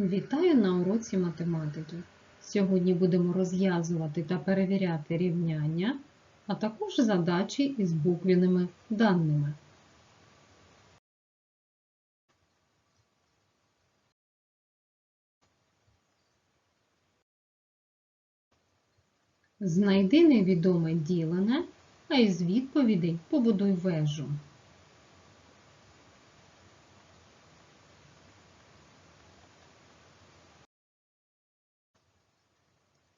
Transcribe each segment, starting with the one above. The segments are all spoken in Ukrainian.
Вітаю на уроці математики. Сьогодні будемо розв'язувати та перевіряти рівняння, а також задачі із буквеними даними. Знайди невідоме ділене, а із відповідей побудуй вежу.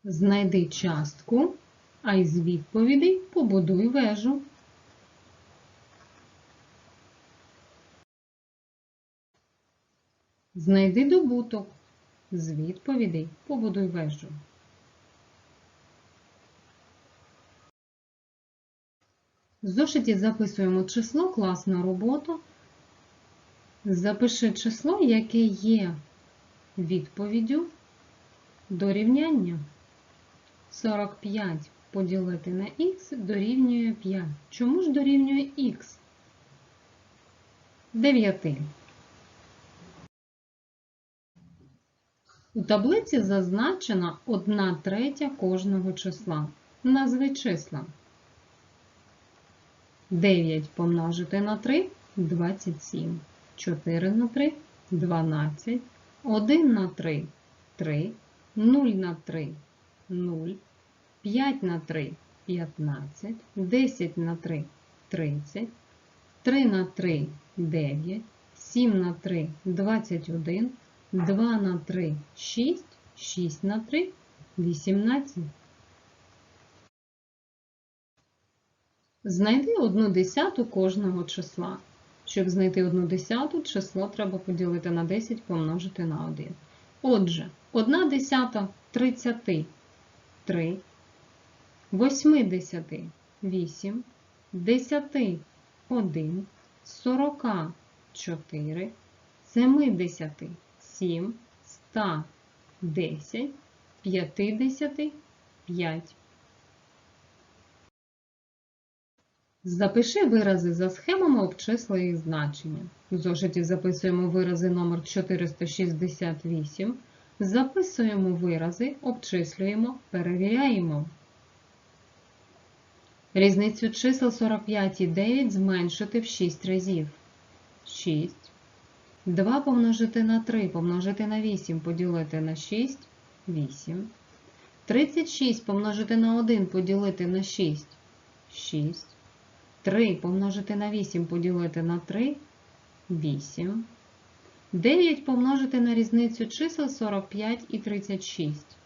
Знайди частку, а із відповідей побудуй вежу. Знайди добуток. З відповідей побудуй вежу. В зошиті записуємо число, класна робота. Запиши число, яке є відповіддю до рівняння. 45 поділити на х дорівнює 5. Чому ж дорівнює х? 9. У таблиці зазначена 1 третя кожного числа. Назви числа. 9 помножити на 3 27. 4 на 3 12. 1 на 3 3. 0 на 3 0. 5 на 3 15. 10 на 3 30. 3 на 3 9. 7 на 3 21. 2 на 3 6. 6 на 3 18. Знайди одну десяту кожного числа. Щоб знайти одну десяту, число треба поділити на 10 помножити на 1. Отже, 1 десята 30 3, 80 8, 10 1, 40 4, 70 7, 100 10, 50 5. Запиши вирази за схемами, обчисли їх значення. В зошиті записуємо вирази номер 468. Записуємо вирази, обчислюємо, перевіряємо. Різницю чисел 45 і 9 зменшити в 6 разів. 6. 2 помножити на 3, помножити на 8, поділити на 6, 8. 36 помножити на 1, поділити на 6, 6. 3 помножити на 8, поділити на 3, 8. 9 помножити на різницю чисел 45 і 36.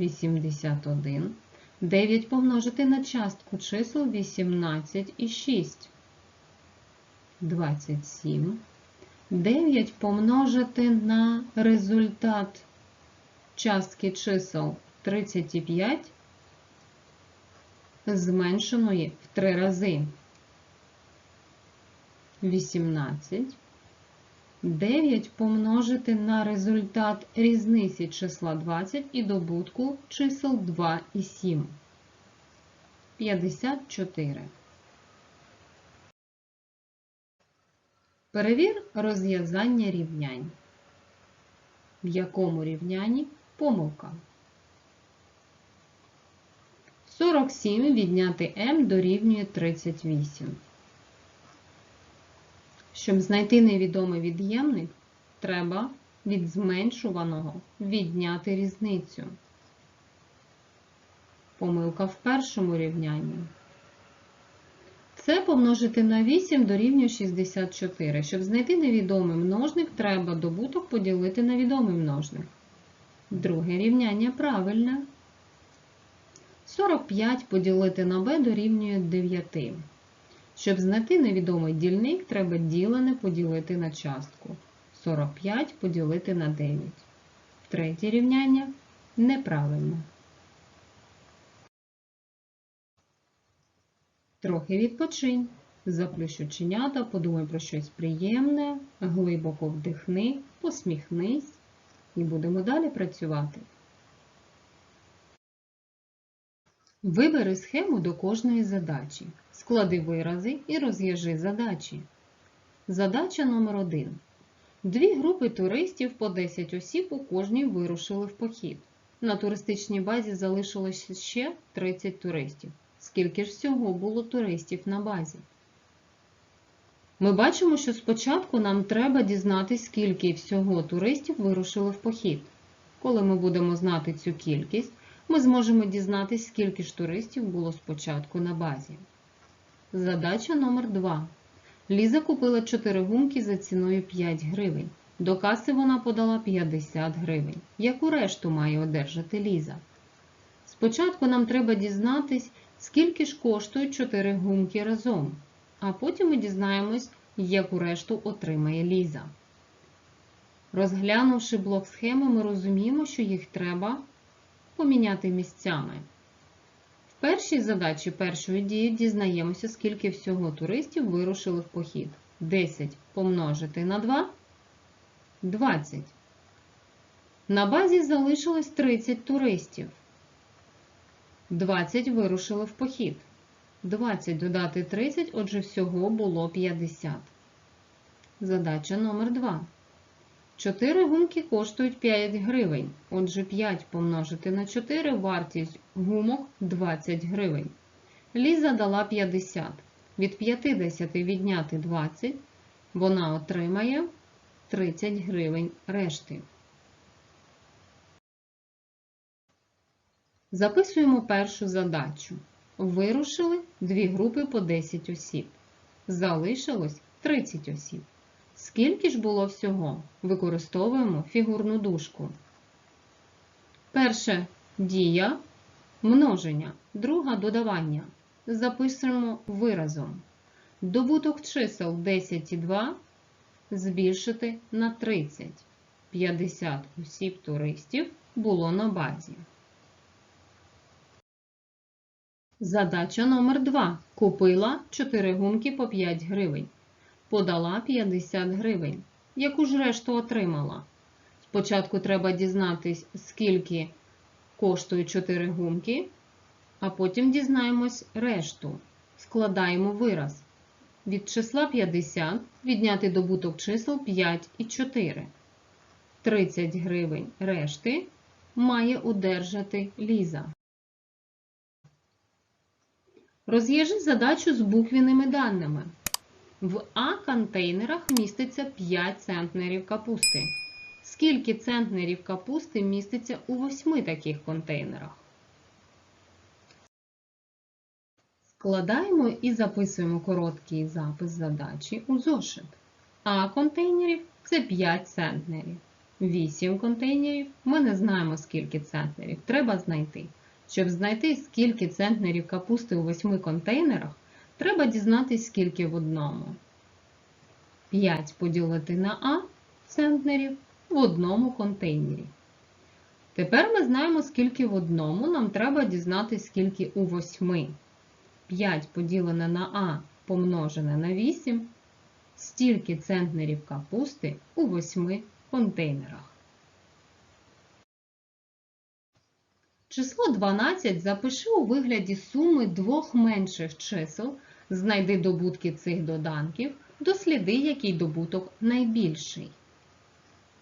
81. 9 помножити на частку чисел 18 і 6. 27. 9 помножити на результат частки чисел 35 зменшеної в 3 рази. 18. 9 помножити на результат різниці числа 20 і добутку чисел 2 і 7. 54. Перевір розв'язання рівнянь. В якому рівнянні помилка. 47 відняти m дорівнює 38. Щоб знайти невідомий від'ємник, треба від зменшуваного відняти різницю. Помилка в першому рівнянні. Це помножити на 8 дорівнює 64. Щоб знайти невідомий множник, треба добуток поділити на відомий множник. Друге рівняння правильне. 45 поділити на b дорівнює 9. Щоб знайти невідомий дільник, треба ділене поділити на частку. 45 поділити на 9. Третє рівняння неправильне. Трохи відпочинь. Заплющ оченята, подумай про щось приємне, глибоко вдихни, посміхнись і будемо далі працювати. Вибери схему до кожної задачі. Склади вирази і розв'яжи задачі. Задача номер 1. Дві групи туристів по 10 осіб у кожній вирушили в похід. На туристичній базі залишилося ще 30 туристів. Скільки ж всього було туристів на базі? Ми бачимо, що спочатку нам треба дізнатися, скільки всього туристів вирушили в похід. Коли ми будемо знати цю кількість, ми зможемо дізнатися, скільки ж туристів було спочатку на базі. Задача номер 2. Ліза купила 4 гумки за ціною 5 гривень. До каси вона подала 50 гривень. Яку решту має одержати Ліза? Спочатку нам треба дізнатись, скільки ж коштують 4 гумки разом, а потім ми дізнаємось, яку решту отримає Ліза. Розглянувши блок схеми, ми розуміємо, що їх треба поміняти місцями. Першій задачі першої дії дізнаємося, скільки всього туристів вирушили в похід. 10 помножити на 2 20. На базі залишилось 30 туристів. 20 вирушили в похід. 20 додати 30, отже, всього було 50. Задача номер 2. 4 гумки коштують 5 гривень. Отже, 5 помножити на 4 вартість гумок 20 гривень. Ліза дала 50. Від 50 відняти 20, вона отримає 30 гривень решти. Записуємо першу задачу. Вирушили дві групи по 10 осіб. Залишилось 30 осіб. Скільки ж було всього? Використовуємо фігурну дужку. Перше дія множення, друга додавання. Записуємо виразом. Добуток чисел 10 і 2 збільшити на 30. 50 осіб туристів було на базі. Задача номер 2. Купила 4 гумки по 5 гривень. Подала 50 гривень. Яку ж решту отримала? Спочатку треба дізнатись, скільки коштують 4 гумки, а потім дізнаємось решту. Складаємо вираз. Від числа 50 відняти добуток чисел 5 і 4. 30 гривень решти має удержати Ліза. Розв'яжи задачу з буквеними даними. В А контейнерах міститься 5 центнерів капусти. Скільки центнерів капусти міститься у 8 таких контейнерах? Складаємо і записуємо короткий запис задачі у зошит. А контейнерів це 5 центнерів. 8 контейнерів ми не знаємо, скільки центнерів. Треба знайти. Щоб знайти, скільки центнерів капусти у 8 контейнерах, треба дізнатися, скільки в одному. 5 поділити на А центнерів в одному контейнері. Тепер ми знаємо, скільки в одному, нам треба дізнатися, скільки у 8. 5 поділене на А помножене на 8, стільки центнерів капусти у 8 контейнерах. Число 12 запиши у вигляді суми двох менших чисел, знайди добутки цих доданків, досліди, який добуток найбільший.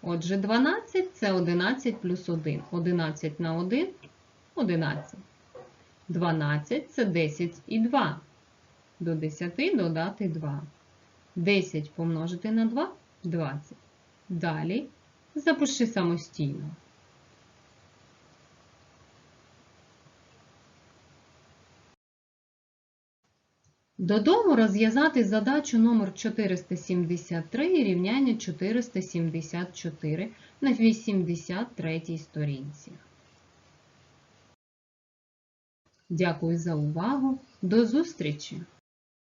Отже, 12 це 11 плюс 1. 11 на 1 – 11. 12 це 10 і 2. До 10 додати 2. 10 помножити на 2 – 20. Далі запиши самостійно. Додому розв'язати задачу номер 473 і рівняння 474 на 83 сторінці. Дякую за увагу. До зустрічі!